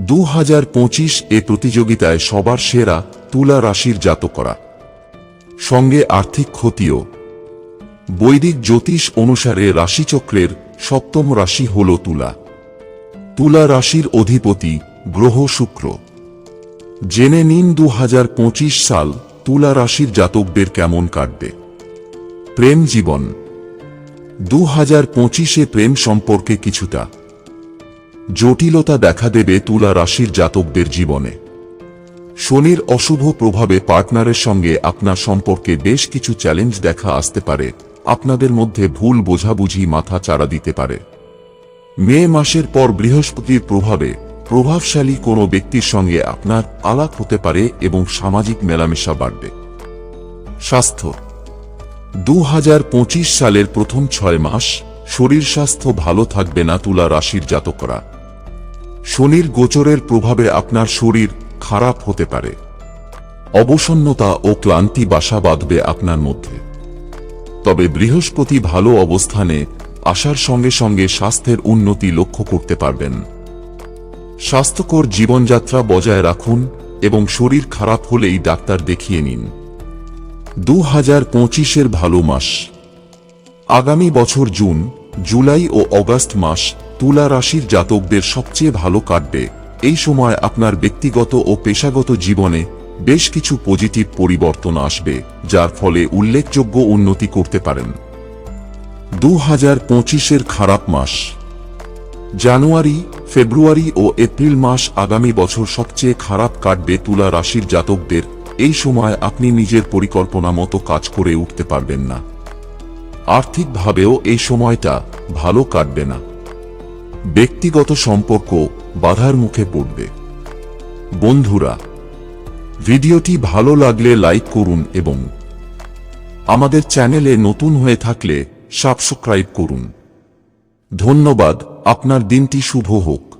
দু হাজার পঁচিশ এ প্রতিযোগিতায় সবার সেরা তুলা রাশির জাতকরা। সঙ্গে আর্থিক ক্ষতিও। বৈদিক জ্যোতিষ অনুসারে রাশিচক্রের সপ্তম রাশি হল তুলা। তুলা রাশির অধিপতি গ্রহ শুক্র। জেনে নিন দু সাল তুলা রাশির জাতকদের কেমন কাটবে। প্রেম জীবন। দু হাজার পঁচিশে প্রেম সম্পর্কে কিছুটা। জটিলতা দেখা দেবে তুলা রাশির জাতকদের জীবনে। শনির অশুভ প্রভাবে পার্টনারের সঙ্গে আপনার সম্পর্কে বেশ কিছু চ্যালেঞ্জ দেখা আসতে পারে। আপনাদের মধ্যে ভুল বোঝাবুঝি মাথা চাড়া দিতে পারে। মে মাসের পর বৃহস্পতির প্রভাবে প্রভাবশালী কোনো ব্যক্তির সঙ্গে আপনার আলাপ হতে পারে এবং সামাজিক মেলামেশা বাড়বে। স্বাস্থ্য। দু হাজার পঁচিশ সালের প্রথম ছয় মাস শরীর স্বাস্থ্য ভালো থাকবে না তুলা রাশির জাতকরা। শনির গোচরের প্রভাবে আপনার শরীর খারাপ হতে পারে। অবসন্নতা ও ক্লান্তি বাসা বাঁধবে আপনার মধ্যে। তবে বৃহস্পতি ভালো অবস্থানে আসার সঙ্গে সঙ্গে স্বাস্থ্যের উন্নতি লক্ষ্য করতে পারবেন। স্বাস্থ্যকর জীবনযাত্রা বজায় রাখুন এবং শরীর খারাপ হলেই ডাক্তার দেখিয়ে নিন। দু হাজার পঁচিশের ভালো মাস। আগামী বছর জুন, জুলাই ও অগাস্ট মাস তুলা রাশির জাতকদের সবচেয়ে ভালো কাটবে। এই সময় আপনার ব্যক্তিগত ও পেশাগত জীবনে বেশ কিছু পজিটিভ পরিবর্তন আসবে, যার ফলে উল্লেখযোগ্য উন্নতি করতে পারেন। দু হাজার পঁচিশের খারাপ মাস। জানুয়ারি, ফেব্রুয়ারি ও এপ্রিল মাস আগামী বছর সবচেয়ে খারাপ কাটবে তুলা রাশির জাতকদের। এই সময় আপনি নিজের পরিকল্পনা মতো কাজ করে উঠতে পারবেন না। আর্থিকভাবেও এই সময়টা ভালো কাটবে না। ব্যক্তিগত সম্পর্ক বাধার মুখে পড়বে। বন্ধুরা, ভিডিওটি ভালো লাগলে লাইক করুন এবং আমাদের চ্যানেলে নতুন হয়ে থাকলে সাবস্ক্রাইব করুন। ধন্যবাদ, আপনার দিনটি শুভ হোক।